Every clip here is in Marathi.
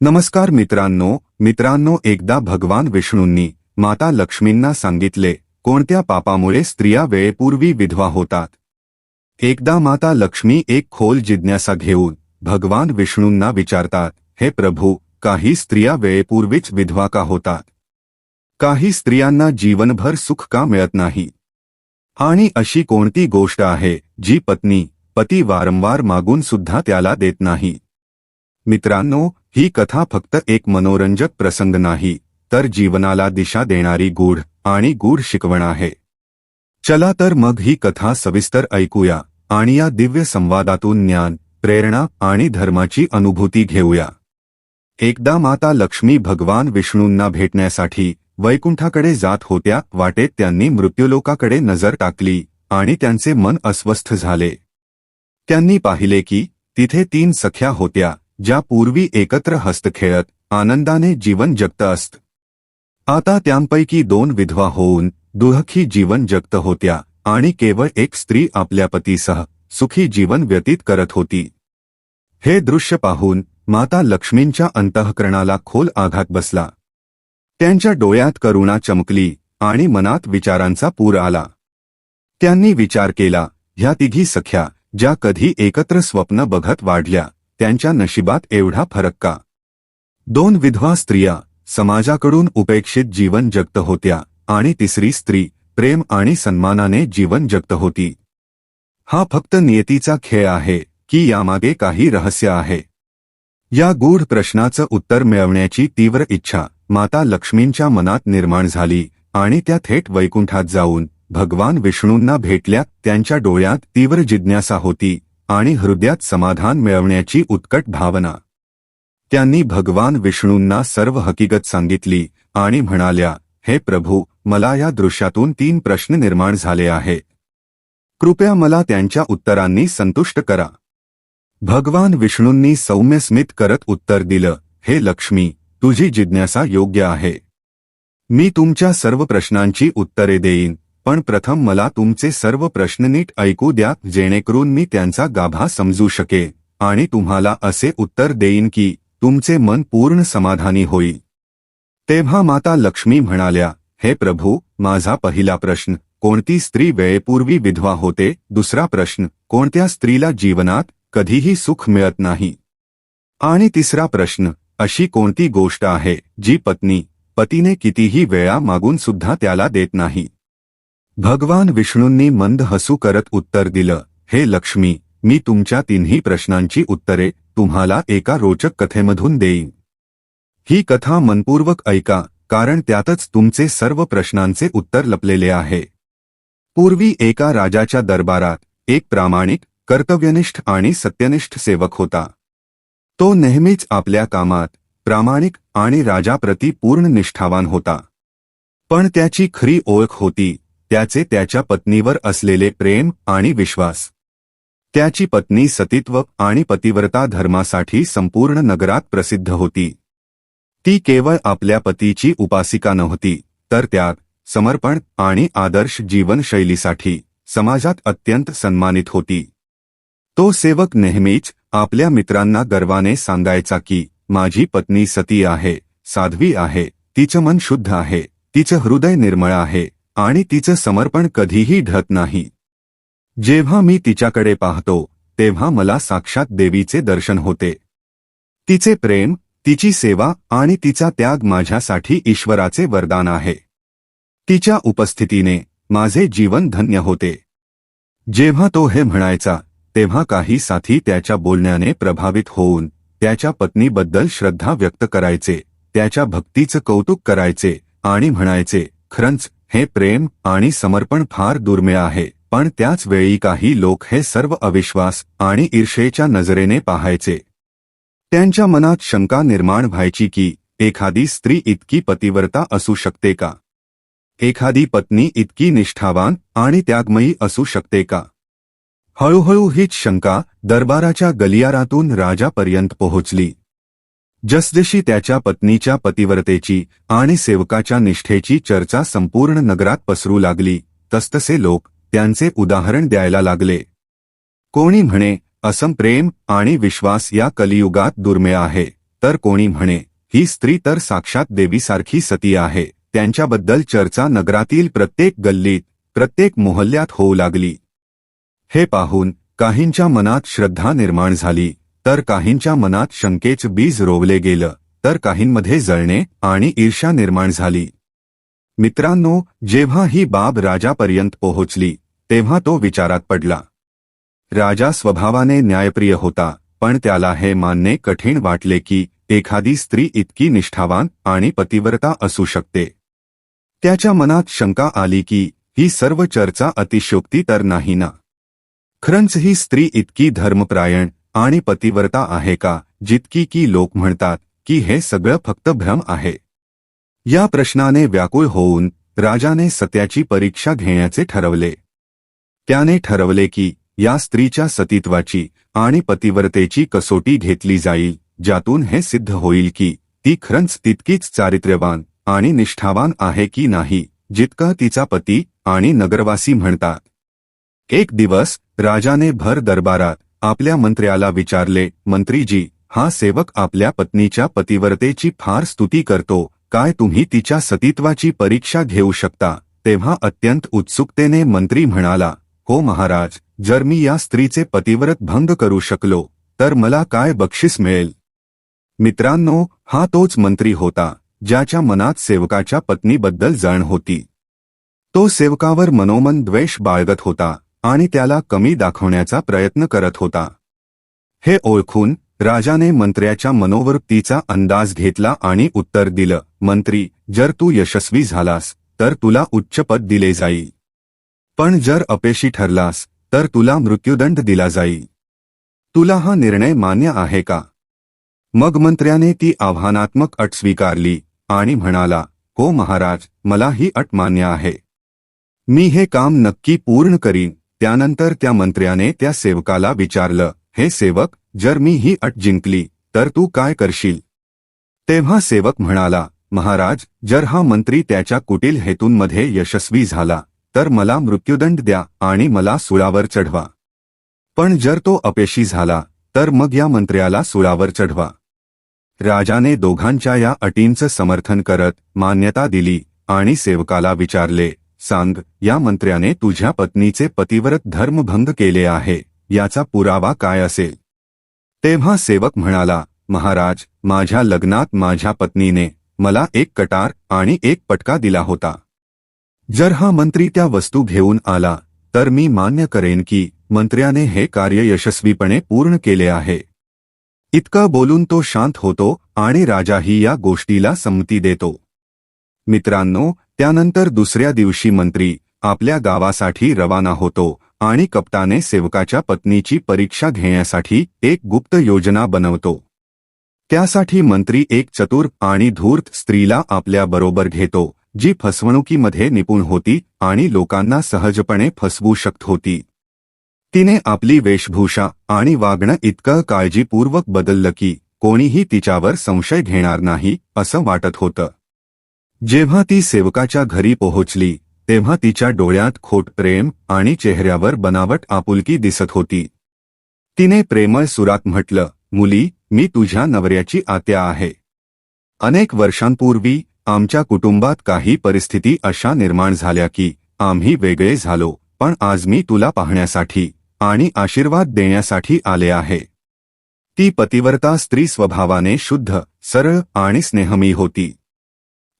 नमस्कार मित्रांनो मित्रांनो एकदा भगवान विष्णूंनी माता लक्ष्मींना सांगितले, कोणत्या पापामुळे स्त्रिया वेळेपूर्वी विधवा होतात? एकदा माता लक्ष्मी एक खोल जिज्ञासा घेऊन भगवान विष्णूंना विचारतात, हे प्रभू, काही स्त्रिया वेळेपूर्वीच विधवा का होतात? काही स्त्रियांना जीवनभर सुख का मिळत नाही? आणि अशी कोणती गोष्ट आहे, जी पत्नी, पती वारंवार मागून सुद्धा त्याला देत नाही? मित्रांनो ही कथा फक्त एक मनोरंजक प्रसंग नाही तर जीवनाला दिशा देणारी गूढ आणि गूढ शिकवण आहे. चला तर मग ही कथा सविस्तर ऐकूया आणि या दिव्य संवादातून ज्ञान प्रेरणा आणि धर्माची अनुभूती घेऊया. एकदा माता लक्ष्मी भगवान विष्णूंना भेटण्यासाठी वैकुंठाकडे जात होत्या वाटेत त्यांनी मृत्यूलोकाकडे नजर टाकली आणि त्यांचे मन अस्वस्थ झाले. त्यांनी पाहिले की तिथे तीन सख्या होत्या ज्या पूर्वी एकत्र हस्तखेळत आनंदाने जीवन जगत असत. आता त्यांपैकी दोन विधवा होऊन दुःखी जीवन जगत होत्या आणि केवळ एक स्त्री आपल्या पतीसह सुखी जीवन व्यतीत करत होती. हे दृश्य पाहून माता लक्ष्मींच्या अंतःकरणाला खोल आघात बसला. त्यांच्या डोळ्यात करुणा चमकली आणि मनात विचारांचा पूर आला. त्यांनी विचार केला ह्या तिघी सख्या ज्या कधी एकत्र स्वप्न बघत वाढल्या त्यांच्या नशिबात एवढा फरक का? दोन विधवा स्त्रिया समाजाकडून उपेक्षित जीवन जगत होत्या आणि तिसरी स्त्री प्रेम आणि सन्मानाने जीवन जगत होती. हा फक्त नियतीचा खेळ आहे की यामागे काही रहस्य आहे. या गूढ प्रश्नाचं उत्तर मिळवण्याची तीव्र इच्छा माता लक्ष्मींच्या मनात निर्माण झाली आणि त्या थेट वैकुंठात जाऊन भगवान विष्णूंना भेटल्या त्यांच्या डोळ्यात तीव्र जिज्ञासा होती. आणि हृदयात समाधान मिळवण्याची उत्कट भावना. त्यांनी भगवान विष्णूंना सर्व हकीकत सांगितली आणि म्हणाल्या हे प्रभू मला या दृश्यातून तीन प्रश्न निर्माण झाले आहे. कृपया मला त्यांच्या उत्तरांनी संतुष्ट करा. भगवान विष्णूंनी सौम्य स्मित करत उत्तर दिलं हे लक्ष्मी तुझी जिज्ञासा योग्य आहे. मी तुमच्या सर्व प्रश्नांची उत्तरे देईन पण प्रथम मला तुमचे सर्व प्रश्न नीट ऐकू द्या जेणेकरून मी त्यांचा गाभा समजू शके. आणि तुम्हाला असे उत्तर देईन की तुमचे मन पूर्ण समाधानी होईल तेव्हा माता लक्ष्मी म्हणाल्या हे प्रभू माझा पहिला प्रश्न कोणती स्त्री वेळेपूर्वी विधवा होते? दुसरा प्रश्न कोणत्या स्त्रीला जीवनात कधीही सुख मिळत नाही? आणि तिसरा प्रश्न अशी कोणती गोष्ट आहे जी पत्नी पतीने कितीही वेळा मागून सुद्धा त्याला देत नाही? भगवान विष्णूंनी मंद हसू करत उत्तर दिलं हे लक्ष्मी मी तुमच्या तिन्ही प्रश्नांची उत्तरे तुम्हाला एका रोचक कथेमधून देईन. ही कथा मनपूर्वक ऐका कारण त्यातच तुमचे सर्व प्रश्नांचे उत्तर लपलेले आहे. पूर्वी एका राजाच्या दरबारात एक प्रामाणिक कर्तव्यनिष्ठ आणि सत्यनिष्ठ सेवक होता. तो नेहमीच आपल्या कामात प्रामाणिक आणि राजाप्रती पूर्ण निष्ठावान होता. पण त्याची खरी ओळख होती त्याचे त्याच्या पत्नीवर असलेले प्रेम आणि विश्वास. त्याची पत्नी सतीत्व आणि पतिव्रता धर्मासाठी संपूर्ण नगरात प्रसिद्ध होती. ती केवळ आपल्या पतीची उपासिका नव्हती तर त्यात समर्पण आणि आदर्श जीवनशैलीसाठी समाजात अत्यंत सन्मानित होती. तो सेवक नेहमीच आपल्या मित्रांना गर्वाने सांगायचा की माझी पत्नी सती आहे साध्वी आहे तिचं मन शुद्ध आहे तिचं हृदय निर्मळ आहे आणि तिचं समर्पण कधीही ढत नाही. जेव्हा मी तिच्याकडे पाहतो तेव्हा मला साक्षात देवीचे दर्शन होते. तिचे प्रेम तिची सेवा आणि तिचा त्याग माझ्यासाठी ईश्वराचे वरदान आहे. तिच्या उपस्थितीने माझे जीवन धन्य होते. जेव्हा तो हे म्हणायचा तेव्हा काही साथी त्याच्या बोलण्याने प्रभावित होऊन त्याच्या पत्नीबद्दल श्रद्धा व्यक्त करायचे त्याच्या भक्तीचं कौतुक करायचे आणि म्हणायचे खरंच हे प्रेम आणि समर्पण फार दुर्मिळ आहे पण त्याच वेळी काही लोक हे सर्व अविश्वास आणि ईर्षेच्या नजरेने पाहायचे. त्यांच्या मनात शंका निर्माण व्हायची की एखादी स्त्री इतकी पतिव्रता असू शकते का? एखादी पत्नी इतकी निष्ठावान आणि त्यागमयी असू शकते का? हळूहळू हीच शंका दरबाराच्या गलियारातून राजापर्यंत पोहोचली. जसजशी त्याच्या पत्नीच्या पतिव्रतेची आणि सेवकाच्या निष्ठेची चर्चा संपूर्ण नगरात पसरू लागली तसतसे लोक त्यांचे उदाहरण द्यायला लागले. कोणी म्हणे असम प्रेम आणि विश्वास या कलियुगात दुर्मिळ आहे. तर कोणी म्हणे ही स्त्री तर साक्षात देवीसारखी सती आहे. त्यांच्याबद्दल चर्चा नगरातील प्रत्येक गल्लीत प्रत्येक मोहल्ल्यात होऊ लागली. हे पाहून काहींच्या मनात श्रद्धा निर्माण झाली. तर काहींच्या मनात शंकेच बीज रोवले गेलं तर काहींमध्ये जळणे आणि ईर्षा निर्माण झाली. मित्रांनो जेव्हा ही बाब राजापर्यंत पोहोचली तेव्हा तो विचारात पडला. राजा स्वभावाने न्यायप्रिय होता पण त्याला हे मानणे कठीण वाटले की एखादी स्त्री इतकी निष्ठावान आणि पतिव्रता असू शकते. त्याच्या मनात शंका आली की ही सर्व चर्चा अतिशयोक्ती तर नाही ना? खरंच ही स्त्री इतकी धर्मप्रायण आणि पतिव्रता आहे का? जितकी की लोक म्हणतात की हे सगळं फक्त भ्रम आहे. या प्रश्नाने व्याकुळ होऊन राजाने सत्याची परीक्षा घेण्याचे ठरवले. त्याने ठरवले की या स्त्रीच्या सतीत्वाची आणि पतिव्रतेची कसोटी घेतली जाईल ज्यातून हे सिद्ध होईल की ती खरंच तितकीच चारित्र्यवान आणि निष्ठावान आहे की नाही जितकं तिचा पती आणि नगरवासी म्हणतात. एक दिवस राजाने भर दरबारात आपल्या मंत्र्याला विचारले मंत्रीजी हा सेवक आपल्या पत्नीच्या पतिव्रतेची फार स्तुती करतो काय तुम्ही तिच्या सतीत्वाची परीक्षा घेऊ शकता? तेव्हा अत्यंत उत्सुकतेने मंत्री म्हणाला हो महाराज जर मी या स्त्रीचे पतिव्रत भंग करू शकलो तर मला काय बक्षीस मिळेल? मित्रांनो हा तोच मंत्री होता ज्याच्या मनात सेवकाच्या पत्नीबद्दल जण होती. तो सेवकावर मनोमन द्वेष बाळगत होता. आणि त्याला कमी दाखवण्याचा प्रयत्न करत होता. हे ओळखून राजाने मंत्र्याच्या मनोवृत्तीचा अंदाज घेतला आणि उत्तर दिलं मंत्री जर तू यशस्वी झालास तर तुला उच्चपद दिले जाईल पण जर अपेशी ठरलास तर तुला मृत्यूदंड दिला जाईल तुला हा निर्णय मान्य आहे का? मग मंत्र्याने ती आव्हानात्मक अट स्वीकारली आणि म्हणाला हो महाराज मला ही अट मान्य आहे. मी हे काम नक्की पूर्ण करीन. त्यानंतर त्या मंत्र्याने त्या सेवकाला विचारलं हे सेवक जर मी ही अट जिंकली तर तू काय करशील? तेव्हा सेवक म्हणाला महाराज जर हा मंत्री त्याच्या कुटील हेतूंमध्ये यशस्वी झाला तर मला मृत्यूदंड द्या आणि मला सुळावर चढवा. पण जर तो अपेशी झाला तर मग या मंत्र्याला सुळावर चढवा. राजाने दोघांच्या या अटींचं समर्थन करत मान्यता दिली आणि सेवकाला विचारले सांग या मंत्र्याने तुझ्या पत्नीचे पतिव्रत धर्मभंग केले आहे याचा पुरावा काय असेल? तेव्हा सेवक म्हणाला महाराज माझ्या लग्नात माझ्या पत्नीने मला एक कटार आणि एक पटका दिला होता. जर हा मंत्री त्या वस्तू घेऊन आला तर मी मान्य करेन की मंत्र्याने हे कार्य यशस्वीपणे पूर्ण केले आहे. इतकं बोलून तो शांत होतो आणि राजाही या गोष्टीला संमती देतो. मित्रांनो त्यानंतर दुसऱ्या दिवशी मंत्री आपल्या गावासाठी रवाना होतो आणि कप्ताने सेवकाच्या पत्नीची परीक्षा घेण्यासाठी एक गुप्त योजना बनवतो. त्यासाठी मंत्री एक चतुर आणि धूर्त स्त्रीला आपल्या बरोबर घेतो जी फसवणुकीमध्ये निपुण होती आणि लोकांना सहजपणे फसवू शकत होती. तिने आपली वेशभूषा आणि वागणं इतकं काळजीपूर्वक बदललं की कोणीही तिच्यावर संशय घेणार नाही असं वाटत होतं. जेव्हा ती सेवकाच्या घरी पोहोचली तेव्हा तिच्या डोळ्यात खोट प्रेम आणि चेहऱ्यावर बनावट आपुलकी दिसत होती. तिने प्रेमळ सुरात म्हटलं मुली मी तुझ्या नवऱ्याची आत्या आहे. अनेक वर्षांपूर्वी आमच्या कुटुंबात काही परिस्थिती अशा निर्माण झाल्या की आम्ही वेगळे झालो पण आज मी तुला पाहण्यासाठी आणि आशीर्वाद देण्यासाठी आले आहे. ती पतिव्रता स्त्री स्वभावाने शुद्ध सरळ आणि स्नेहमी होती.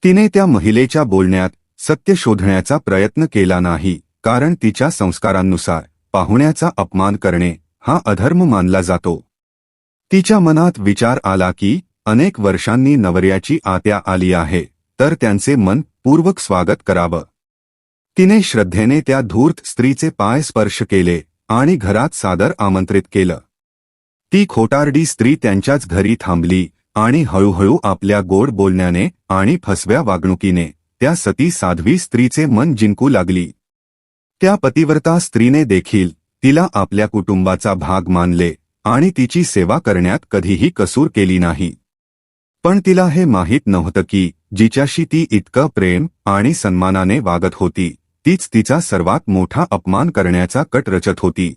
तिने त्या महिलेच्या बोलण्यात सत्य शोधण्याचा प्रयत्न केला नाही कारण तिच्या संस्कारांनुसार पाहुण्याचा अपमान करणे हा अधर्म मानला जातो. तिच्या मनात विचार आला की अनेक वर्षांनी नवऱ्याची आत्या आली आहे तर त्यांचे मन पूर्वक स्वागत करावं. तिने श्रद्धेने त्या धूर्त स्त्रीचे पाय स्पर्श केले आणि घरात सादर आमंत्रित केलं. ती खोटारडी स्त्री त्यांच्याच घरी थांबली आणि हळूहळू आपल्या गोड बोलण्याने आणि फसव्या वागणुकीने त्या सती साध्वी स्त्रीचे मन जिंकू लागली. त्या पतिव्रता स्त्रीने देखील तिला आपल्या कुटुंबाचा भाग मानले आणि तिची सेवा करण्यात कधीही कसूर केली नाही. पण तिला हे माहीत नव्हतं की जिच्याशी ती इतकं प्रेम आणि सन्मानाने वागत होती तीच तिचा सर्वात मोठा अपमान करण्याचा कट रचत होती.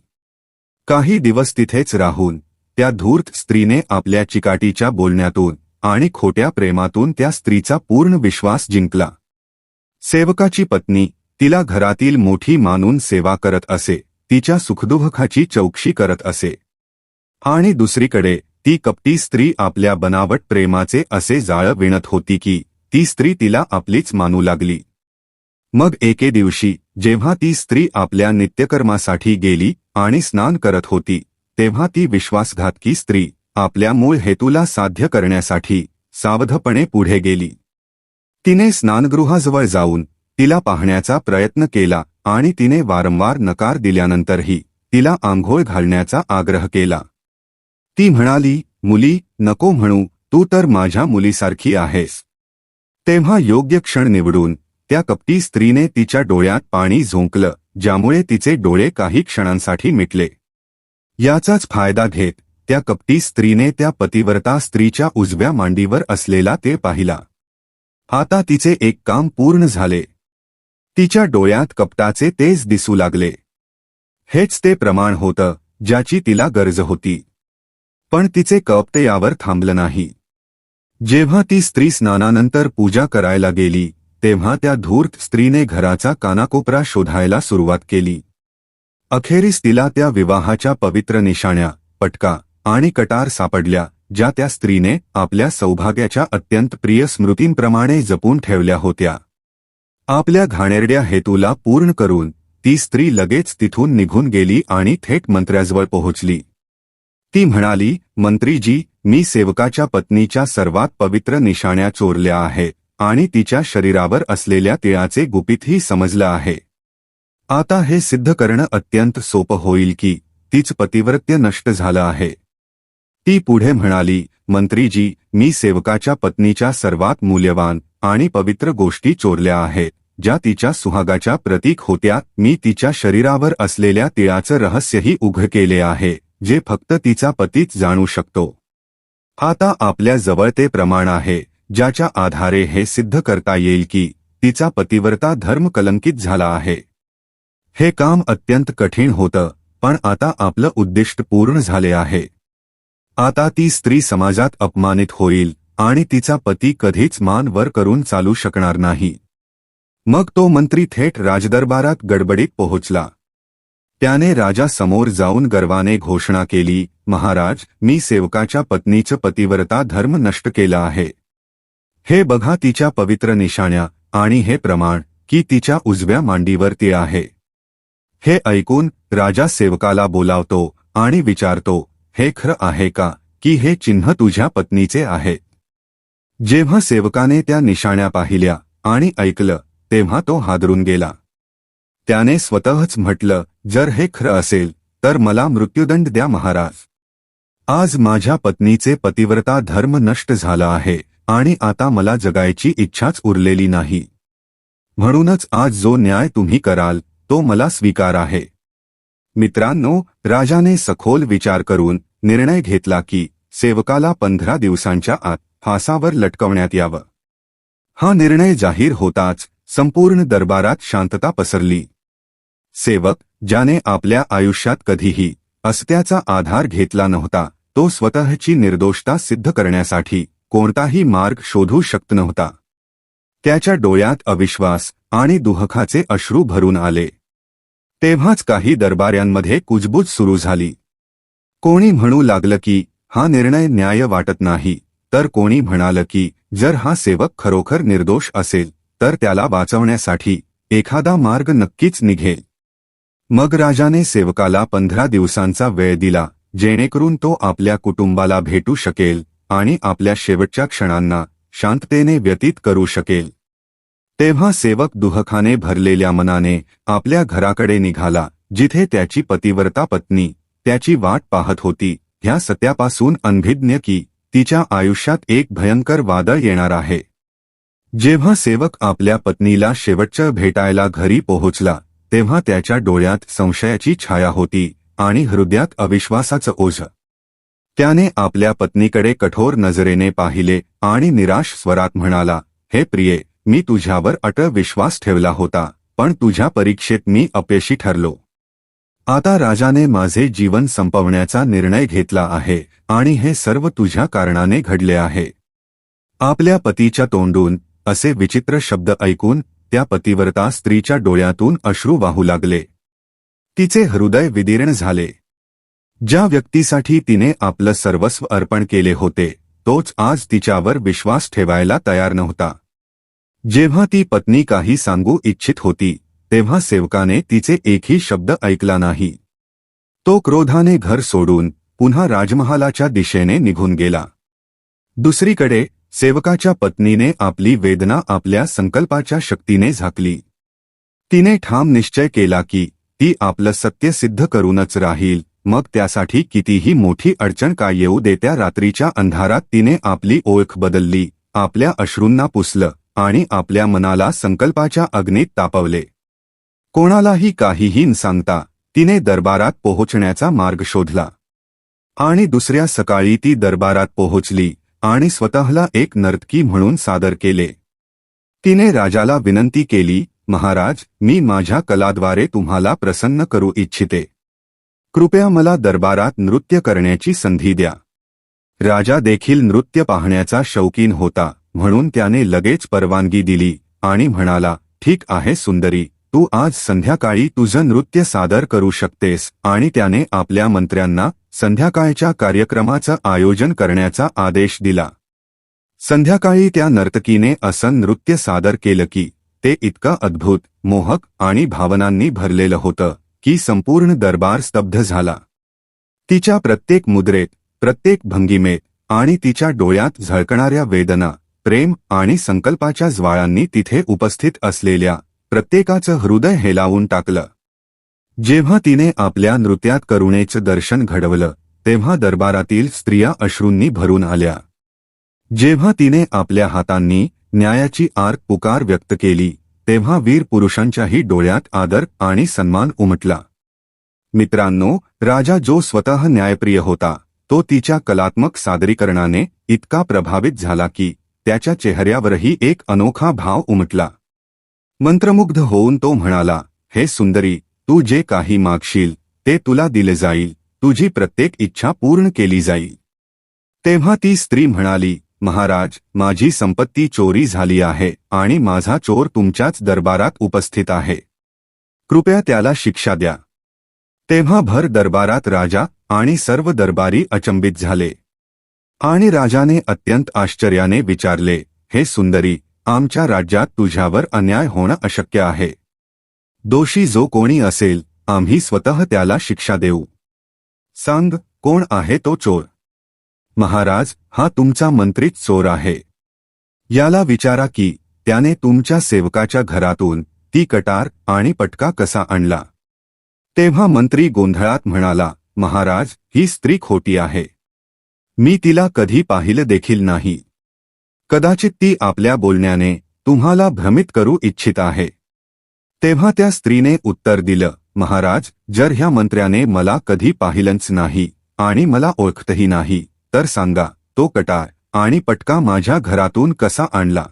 काही दिवस तिथेच राहून त्या धूर्त स्त्रीने आपल्या चिकाटीच्या बोलण्यातून आणि खोट्या प्रेमातून त्या स्त्रीचा पूर्ण विश्वास जिंकला. सेवकाची पत्नी तिला घरातील मोठी मानून सेवा करत असे तिच्या सुखदुःखाची चौकशी करत असे. आणि दुसरीकडे ती कपटी स्त्री आपल्या बनावट प्रेमाचे असे जाळ विणत होती की ती स्त्री तिला आपलीच मानू लागली. मग एके दिवशी जेव्हा ती स्त्री आपल्या नित्यकर्मासाठी गेली आणि स्नान करत होती तेव्हा ती विश्वासघातकी स्त्री आपल्या मूळ हेतूला साध्य करण्यासाठी सावधपणे पुढे गेली. तिने स्नानगृहाजवळ जाऊन तिला पाहण्याचा प्रयत्न केला आणि तिने वारंवार नकार दिल्यानंतरही तिला आंघोळ घालण्याचा आग्रह केला. ती म्हणाली मुली नको म्हणू तू तर माझ्या मुलीसारखी आहेस. तेव्हा योग्य क्षण निवडून त्या कपटी स्त्रीने तिच्या डोळ्यात पाणी झोंकलं ज्यामुळे तिचे डोळे काही क्षणांसाठी मिटले. याचाच फायदा घेत त्या कपटी स्त्रीने त्या पतिव्रता स्त्रीच्या उजव्या मांडीवर असलेला ते पाहिला. आता तिचे एक काम पूर्ण झाले. तिच्या डोळ्यात कपटाचे तेज दिसू लागले. हेच ते प्रमाण होतं ज्याची तिला गरज होती. पण तिचे कपते यावर थांबलं नाही. जेव्हा ती स्त्री स्नानानंतर पूजा करायला गेली तेव्हा त्या धूर्त स्त्रीने घराचा कानाकोपरा शोधायला सुरुवात केली. अखेरीस तिला त्या विवाहाच्या पवित्र निशाण्या पटका आणि कटार सापडल्या ज्या त्या स्त्रीने आपल्या सौभाग्याच्या अत्यंत प्रिय स्मृतींप्रमाणे जपून ठेवल्या होत्या. आपल्या घाणेरड्या हेतूला पूर्ण करून ती स्त्री लगेच तिथून निघून गेली आणि थेट मंत्र्याजवळ पोहोचली. ती म्हणाली मंत्रीजी मी सेवकाच्या पत्नीच्या सर्वात पवित्र निशाण्या चोरल्या आहे आणि तिच्या शरीरावर असलेल्या तिळाचे गुपितही समजलं आहे. आता हे सिद्ध करणं अत्यंत सोपं होईल की तीच पतिव्रत्य नष्ट झालं आहे. ती पुढे म्हणाली मंत्रीजी मी सेवकाच्या पत्नीच्या सर्वात मूल्यवान आणि पवित्र गोष्टी चोरल्या आहेत ज्या तिच्या सुहागाच्या प्रतीक होत्या. मी तिच्या शरीरावर असलेल्या तिळाचं रहस्यही उघ केले आहे जे फक्त तिचा पतीच जाणू शकतो. आता आपल्या जवळ ते प्रमाण आहे ज्याच्या आधारे हे सिद्ध करता येईल की तिचा पतिव्रता धर्म कलंकित झाला आहे. हे काम अत्यंत कठीण होतं पण आता आपलं उद्दिष्ट पूर्ण झाले आहे. आता ती स्त्री समाजात अपमानित होईल आणि तिचा पती कधीच मान वर करून चालू शकणार नाही. मग तो मंत्री थेट राजदरबारात गडबडीत पोहोचला. त्याने राजा समोर जाऊन गर्वाने घोषणा केली महाराज मी सेवकाच्या पत्नीचं पतिव्रता धर्म नष्ट केला आहे. हे बघा तिच्या पवित्र निशाण्या आणि हे प्रमाण की तिच्या उजव्या मांडीवर ती आहे. हे ऐकून राजा सेवकाला बोलावतो आणि विचारतो हे खरं आहे का की हे चिन्ह तुझ्या पत्नीचे आहे? जेव्हा सेवकाने त्या निशाण्या पाहिल्या आणि ऐकलं तेव्हा तो हादरून गेला. त्याने स्वतःच म्हटलं जर हे खरं असेल तर मला मृत्युदंड द्या महाराज. आज माझ्या पत्नीचे पतिव्रता धर्म नष्ट झाला आहे आणि आता मला जगायची इच्छाच उरलेली नाही. म्हणूनच आज जो न्याय तुम्ही कराल तो मला स्वीकार आहे. मित्रांनो राजाने सखोल विचार करून निर्णय घेतला की सेवकाला पंधरा दिवसांच्या आत फासावर लटकवण्यात यावं. हा निर्णय जाहीर होताच संपूर्ण दरबारात शांतता पसरली. सेवक ज्याने आपल्या आयुष्यात कधीही अस्त्याचा आधार घेतला नव्हता तो स्वतःची निर्दोषता सिद्ध करण्यासाठी कोणताही मार्ग शोधू शकत नव्हता. त्याच्या डोळ्यात अविश्वास आणि दुहखाचे अश्रू भरून आले. तेव्हाच काही दरबाऱ्यांमध्ये कुजबूज सुरू झाली. कोणी म्हणू लागलं की हा निर्णय न्याय वाटत नाही तर कोणी म्हणालं की जर हा सेवक खरोखर निर्दोष असेल तर त्याला वाचवण्यासाठी एखादा मार्ग नक्कीच निघेल. मग राजाने सेवकाला पंधरा दिवसांचा वेळ दिला जेणेकरून तो आपल्या कुटुंबाला भेटू शकेल आणि आपल्या शेवटच्या क्षणांना शांततेने व्यतीत करू शकेल. तेव्हा सेवक दुहखाने भरलेल्या मनाने आपल्या घराकडे निघाला जिथे त्याची पतिव्रता पत्नी त्याची वाट पाहत होती ह्या सत्यापासून अनभिज्ञ की तिच्या आयुष्यात एक भयंकर वादळ येणार आहे. जेव्हा सेवक आपल्या पत्नीला शेवटचं भेटायला घरी पोहोचला तेव्हा त्याच्या डोळ्यात संशयाची छाया होती आणि हृदयात अविश्वासाचं ओझ. त्याने आपल्या पत्नीकडे कठोर नजरेने पाहिले आणि निराश स्वरात म्हणाला हे प्रिये मी तुझ्यावर अटळ विश्वास ठेवला होता पण तुझ्या परीक्षेत मी अपयशी ठरलो. आता राजाने माझे जीवन संपवण्याचा निर्णय घेतला आहे आणि हे सर्व तुझ्या कारणाने घडले आहे. आपल्या पतीच्या तोंडून असे विचित्र शब्द ऐकून त्या पतिव्रता स्त्रीच्या डोळ्यातून अश्रू वाहू लागले. तिचे हृदय विदीर्ण झाले. ज्या व्यक्तीसाठी तिने आपलं सर्वस्व अर्पण केले होते तोच आज तिच्यावर विश्वास ठेवायला तयार नव्हता. जेव्हा ती पत्नी काही सांगू इच्छित होती तेव्हा सेवकाने तिचे एकही शब्द ऐकला नाही. तो क्रोधाने घर सोडून पुन्हा राजमहालाच्या दिशेने निघून गेला. दुसरीकडे सेवकाच्या पत्नीने आपली वेदना आपल्या संकल्पाच्या शक्तीने झाकली. तिने ठाम निश्चय केला की ती आपलं सत्य सिद्ध करूनच राहील मग त्यासाठी कितीही मोठी अडचण काय येऊ देत्या रात्रीच्या अंधारात तिने आपली ओळख बदलली आपल्या अश्रूंना पुसलं. आणि आपल्या मनाला संकल्पाच्या अग्नीत तापवले. कोणालाही काहीही न सांगता तिने दरबारात पोहोचण्याचा मार्ग शोधला. आणि दुसऱ्या सकाळी ती दरबारात पोहोचली आणि स्वतःला एक नर्तकी म्हणून सादर केले. तिने राजाला विनंती केली महाराज मी माझ्या कलाद्वारे तुम्हाला प्रसन्न करू इच्छिते. कृपया मला दरबारात नृत्य करण्याची संधी द्या. राजा देखील नृत्य पाहण्याचा शौकीन होता. म्हणून त्याने लगेच परवानगी दिली आणि म्हणाला ठीक आहे सुंदरी तू आज संध्याकाळी तुझं नृत्य सादर करू शकतेस आणि त्याने आपल्या मंत्र्यांना संध्याकाळच्या कार्यक्रमाचं आयोजन करण्याचा आदेश दिला. संध्याकाळी त्या नर्तकीने असं नृत्य सादर केलं की ते इतकं अद्भुत मोहक आणि भावनांनी भरलेलं होतं की संपूर्ण दरबार स्तब्ध झाला. तिच्या प्रत्येक मुद्रेत प्रत्येक भंगिमेत आणि तिच्या डोळ्यात झळकणाऱ्या वेदना प्रेम आणि संकल्पाच्या ज्वाळांनी तिथे उपस्थित असलेल्या प्रत्येकाचं हृदय हेलावून टाकलं. जेव्हा तिने आपल्या नृत्यात करुणेचं दर्शन घडवलं तेव्हा दरबारातील स्त्रिया अश्रूंनी भरून आल्या. जेव्हा तिने आपल्या हातांनी न्यायाची आर्क पुकार व्यक्त केली तेव्हा वीर पुरुषांच्याही डोळ्यात आदर आणि सन्मान उमटला. मित्रांनो राजा जो स्वतः न्यायप्रिय होता तो तिच्या कलात्मक सादरीकरणाने इतका प्रभावित झाला की त्याच्या चेहऱ्यावरही एक अनोखा भाव उमटला. मंत्रमुग्ध होऊन तो म्हणाला हे सुंदरी तू जे काही मागशील ते तुला दिले जाईल तुझी प्रत्येक इच्छा पूर्ण केली जाईल. तेव्हा ती स्त्री म्हणाली महाराज माझी संपत्ती चोरी झाली आहे आणि माझा चोर तुमच्याच दरबारात उपस्थित आहे. कृपया त्याला शिक्षा द्या. तेव्हा भर दरबारात राजा आणि सर्व दरबारी अचंबित झाले. आणि राजाने अत्यंत आश्चर्याने विचारले हे सुंदरी आमच्या राज्यात तुझ्यावर अन्याय होणं अशक्य आहे. दोषी जो कोणी असेल आम्ही स्वतः त्याला शिक्षा देऊ. सांग कोण आहे तो चोर? महाराज हा तुमचा मंत्रीच चोर आहे. याला विचारा की त्याने तुमच्या सेवकाच्या घरातून ती कटार आणि पटका कसा आणला? तेव्हा मंत्री गोंधळात म्हणाला महाराज ही स्त्री खोटी आहे. मी तिला कधी पाहिलं देखील नाही. कदाचित ती आपल्या बोलण्याने तुम्हाला भ्रमित करू इच्छित आहे. तेव्हा त्या स्त्रीने उत्तर दिलं महाराज जर ह्या मंत्र्याने मला कधी पाहिलंच नाही आणि मला ओळखतही नाही तर सांगा तो कटार आणि पटका माझ्या घरातून कसा आणला?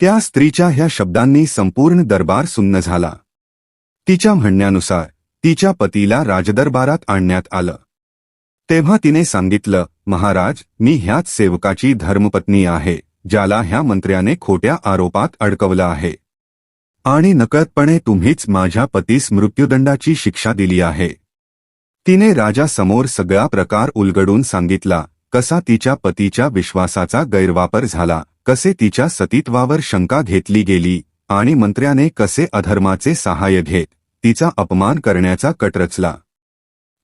त्या स्त्रीच्या ह्या शब्दांनी संपूर्ण दरबार सुन्न झाला. तिच्या म्हणण्यानुसार तिच्या पतीला राजदरबारात आणण्यात आलं. तेव्हा तिने सांगितलं महाराज मी ह्याच सेवकाची धर्मपत्नी आहे ज्याला ह्या मंत्र्याने खोट्या आरोपात अडकवलं आहे. आणि नकळतपणे तुम्हीच माझ्या पतीस मृत्यूदंडाची शिक्षा दिली आहे. तिने राजासमोर सगळा प्रकार उलगडून सांगितला कसा तिच्या पतीच्या विश्वासाचा गैरवापर झाला कसे तिच्या सतीत्वावर शंका घेतली गेली आणि मंत्र्याने कसे अधर्माचे सहाय्य घेत तिचा अपमान करण्याचा कट रचला.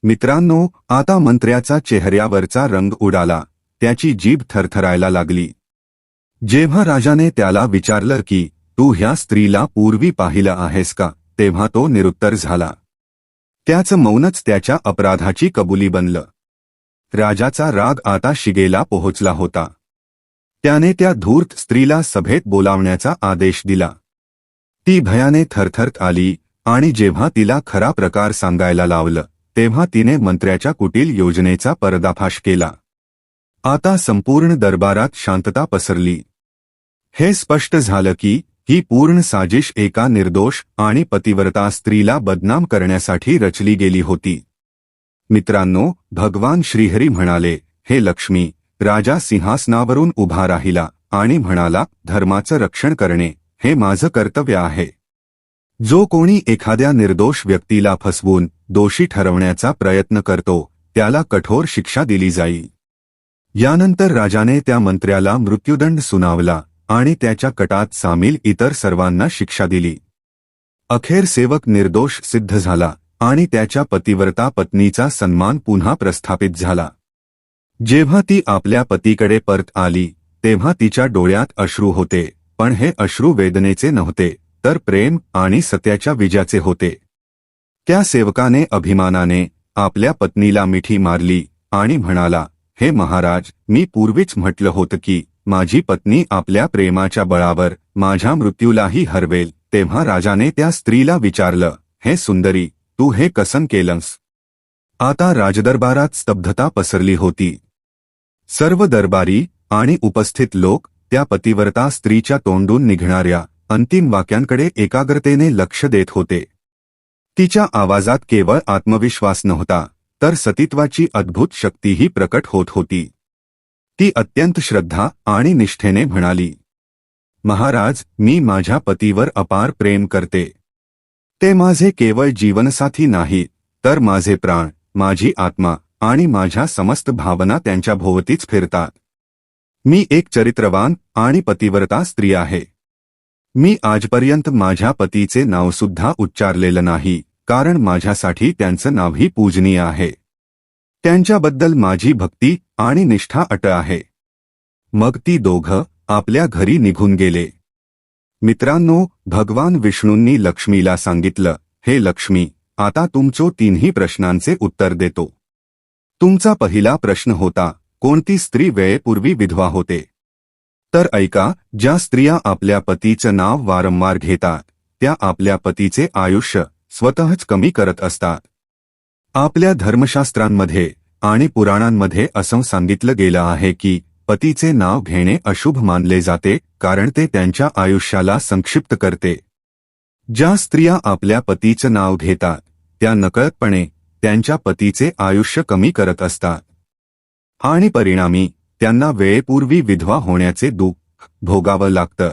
मित्रांनो आता मंत्र्याचा चेहऱ्यावरचा रंग उडाला. त्याची जीभ थरथरायला लागली. जेव्हा राजाने त्याला विचारलं की तू ह्या स्त्रीला पूर्वी पाहिलं आहेस का? तेव्हा तो निरुत्तर झाला. त्याचं मौनच त्याच्या अपराधाची कबुली बनलं. राजाचा राग आता शिगेला पोहोचला होता. त्याने त्या धूर्त स्त्रीला सभेत बोलावण्याचा आदेश दिला. ती भयाने थरथरत आली आणि जेव्हा तिला खरा प्रकार सांगायला लावलं तेव्हा तिने मंत्र्याच्या कुटील योजनेचा पर्दाफाश केला. आता संपूर्ण दरबारात शांतता पसरली. हे स्पष्ट झालं की ही पूर्ण साजिश एका निर्दोष आणि पतिव्रता स्त्रीला बदनाम करण्यासाठी रचली गेली होती. मित्रांनो भगवान श्रीहरी म्हणाले हे लक्ष्मी राजा सिंहासनावरून उभा राहिला आणि म्हणाला धर्माचं रक्षण करणे हे माझं कर्तव्य आहे. जो कोणी एखाद्या निर्दोष व्यक्तीला फसवून दोषी ठरवण्याचा प्रयत्न करतो त्याला कठोर शिक्षा दिली जाईल यानंतर राजाने त्या मंत्र्याला मृत्यूदंड सुनावला आणि त्याच्या कटात सामील इतर सर्वांना शिक्षा दिली. अखेर सेवक निर्दोष सिद्ध झाला आणि त्याच्या पतिव्रता पत्नीचा सन्मान पुन्हा प्रस्थापित झाला. जेव्हा ती आपल्या पतीकडे परत आली तेव्हा तिच्या डोळ्यात अश्रू होते पण हे अश्रू वेदनेचे नव्हते तर प्रेम आणि सत्याच्या विजाचे होते. त्या सेवकाने अभिमानाने आपल्या पत्नीला मिठी मारली आणि म्हणाला हे महाराज मी पूर्वीच म्हटलं होतं की माझी पत्नी आपल्या प्रेमाच्या बळावर माझ्या मृत्यूलाही हरवेल. तेव्हा राजाने त्या स्त्रीला विचारलं हे सुंदरी तू हे कसन केलंस? आता राजदरबारात स्तब्धता पसरली होती. सर्व दरबारी आणि उपस्थित लोक त्या पतिव्रता स्त्रीच्या तोंडून निघणाऱ्या अंतिम वाक्यांकडे एकाग्रतेने लक्ष देत होते. तिच्या आवाजात केवळ आत्मविश्वास नव्हता तर सतीत्वाची अद्भुत शक्तीही प्रकट होत होती. ती अत्यंत श्रद्धा आणि निष्ठेने म्हणाली महाराज मी माझ्या पतीवर अपार प्रेम करते. ते माझे केवळ जीवनसाथी नाही तर माझे प्राण माझी आत्मा आणि माझ्या समस्त भावना त्यांच्या भोवतीच फिरतात. मी एक चरित्रवान आणि पतिव्रता स्त्री आहे. मी आजपर्यंत माझ्या पतीचे नावसुद्धा उच्चारलेलं नाही कारण माझ्यासाठी त्यांचं नावही पूजनीय आहे. त्यांच्याबद्दल माझी भक्ती आणि निष्ठा अट आहे. मग ती दोघं आपल्या घरी निघून गेले. मित्रांनो भगवान विष्णूंनी लक्ष्मीला सांगितलं हे लक्ष्मी आता तुमचो तीनही प्रश्नांचे उत्तर देतो. तुमचा पहिला प्रश्न होता कोणती स्त्री वेळेपूर्वी विधवा होते? तर ऐका ज्या स्त्रिया आपल्या पतीचं नाव वारंवार घेतात त्या आपल्या पतीचे आयुष्य स्वतःच कमी करत असतात. आपल्या धर्मशास्त्रांमध्ये आणि पुराणांमध्ये असं सांगितलं गेलं आहे की पतीचे नाव घेणे अशुभ मानले जाते कारण ते त्यांच्या आयुष्याला संक्षिप्त करते. ज्या स्त्रिया आपल्या पतीचं नाव घेतात त्या नकळतपणे त्यांच्या पतीचे आयुष्य कमी करत असतात. आणि परिणामी त्यांना वेळेपूर्वी विधवा होण्याचे दुःख भोगावं लागतं.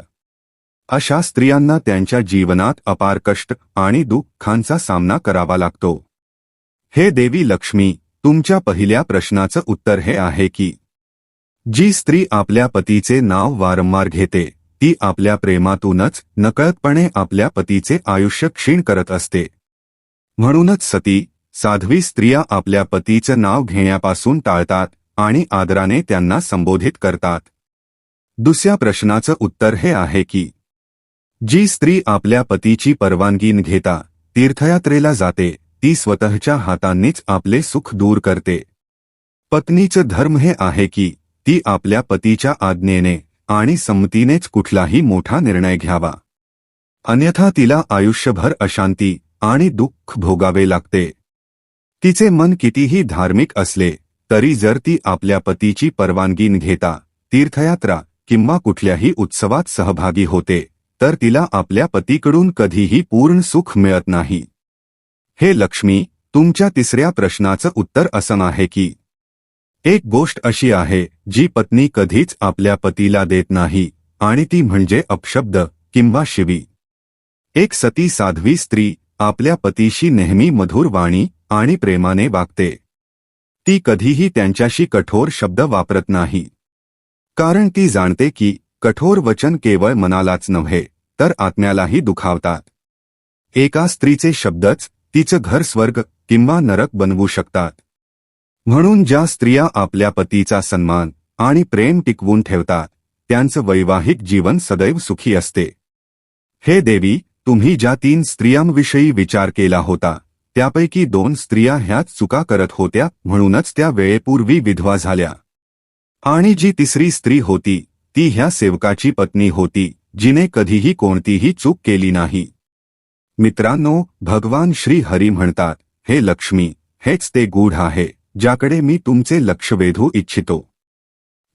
अशा स्त्रियांना त्यांच्या जीवनात अपार कष्ट आणि दुःखांचा सामना करावा लागतो. हे देवी लक्ष्मी तुमच्या पहिल्या प्रश्नाचं उत्तर हे आहे की जी स्त्री आपल्या पतीचे नाव वारंवार घेते ती आपल्या प्रेमातूनच नकळतपणे आपल्या पतीचे आयुष्य क्षीण करत असते. म्हणूनच सती साध्वी स्त्रिया आपल्या पतीचं नाव घेण्यापासून टाळतात आणि आदराने त्यांना संबोधित करतात. दुसऱ्या प्रश्नाचं उत्तर हे आहे की जी स्त्री आपल्या पतीची परवानगी न घेता तीर्थयात्रेला जाते ती स्वतःच्या हातांनीच आपले सुख दूर करते. पत्नीचं धर्म हे आहे की ती आपल्या पतीच्या आज्ञेने आणि संमतीनेच कुठलाही मोठा निर्णय घ्यावा. अन्यथा तिला आयुष्यभर अशांती आणि दुःख भोगावे लागते. तिचे मन कितीही धार्मिक असले तरी जर ती आपल्या पतीची परवानगी न घेता तीर्थयात्रा किंवा कुठल्याही उत्सवात सहभागी होते तर तिला आपल्या पतीकडून कधीही पूर्ण सुख मिळत नाही. हे लक्ष्मी तुमच्या तिसऱ्या प्रश्नाचं उत्तर असं आहे की एक गोष्ट अशी आहे जी पत्नी कधीच आपल्या पतीला देत नाही आणि ती म्हणजे अपशब्द किंवा शिवी. एक सती साध्वी स्त्री आपल्या पतीशी नेहमी मधुर वाणी आणि प्रेमाने वागते. ती कधीही त्यांच्याशी कठोर शब्द वापरत नाही. कारण ती जाणते की कठोर वचन केवळ मनालाच नव्हे तर आत्म्यालाही दुखावतात. एका स्त्रीचे शब्दच तिचं घर स्वर्ग किंवा नरक बनवू शकतात. म्हणून ज्या स्त्रिया आपल्या पतीचा सन्मान आणि प्रेम टिकवून ठेवतात त्यांचं वैवाहिक जीवन सदैव सुखी असते. हे देवी तुम्ही ज्या तीन स्त्रियांविषयी विचार केला होता त्यापैकी दोन स्त्रिया ह्याच चुका करत होत्या म्हणूनच त्या वेळेपूर्वी विधवा झाल्या. आणि जी तिसरी स्त्री होती ती ह्या सेवकाची पत्नी होती जिने कधीही कोणतीही चूक केली नाही. मित्रांनो भगवान श्री हरी म्हणतात हे लक्ष्मी हेच ते गूढ आहे ज्याकडे मी तुमचे लक्ष वेधू इच्छितो.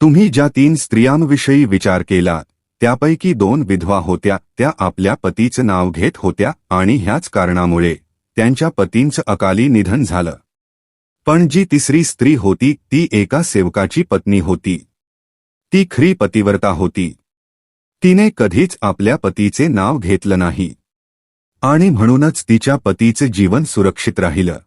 तुम्ही ज्या तीन स्त्रियांविषयी विचार केला त्यापैकी दोन विधवा होत्या त्या आपल्या पतीचं नाव घेत होत्या आणि ह्याच कारणामुळे त्यांच्या पतींचं अकाली निधन झालं. पण जी तिसरी स्त्री होती ती एका सेवकाची पत्नी होती. ती खरी पतिव्रता होती. तिने कधीच आपल्या पतीचे नाव घेतलं नाही. आणि म्हणूनच तिच्या पतीचे जीवन सुरक्षित राहिलं.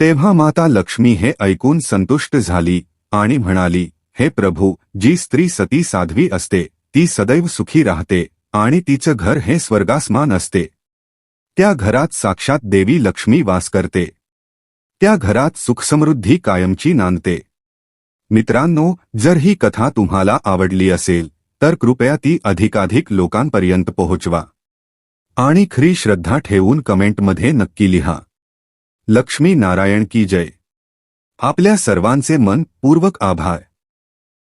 तेव्हा माता लक्ष्मी हे ऐकून संतुष्ट झाली आणि म्हणाली हे प्रभू जी स्त्री सती साध्वी असते ती सदैव सुखी राहते आणि तिचं घर हे स्वर्गासमान असते. त्या घरात साक्षात देवी लक्ष्मी वास करते. त्या घरात सुखसमृद्धी कायमची नांदते. मित्रांनो जर ही कथा तुम्हाला आवडली असेल तर कृपया ती अधिकाधिक लोकांपर्यंत पोहोचवा. आणि खरी श्रद्धा ठेवून कमेंटमध्ये नक्की लिहा. लक्ष्मी नारायण की जय. आपल्या सर्वांचे मन पूर्वक आभार.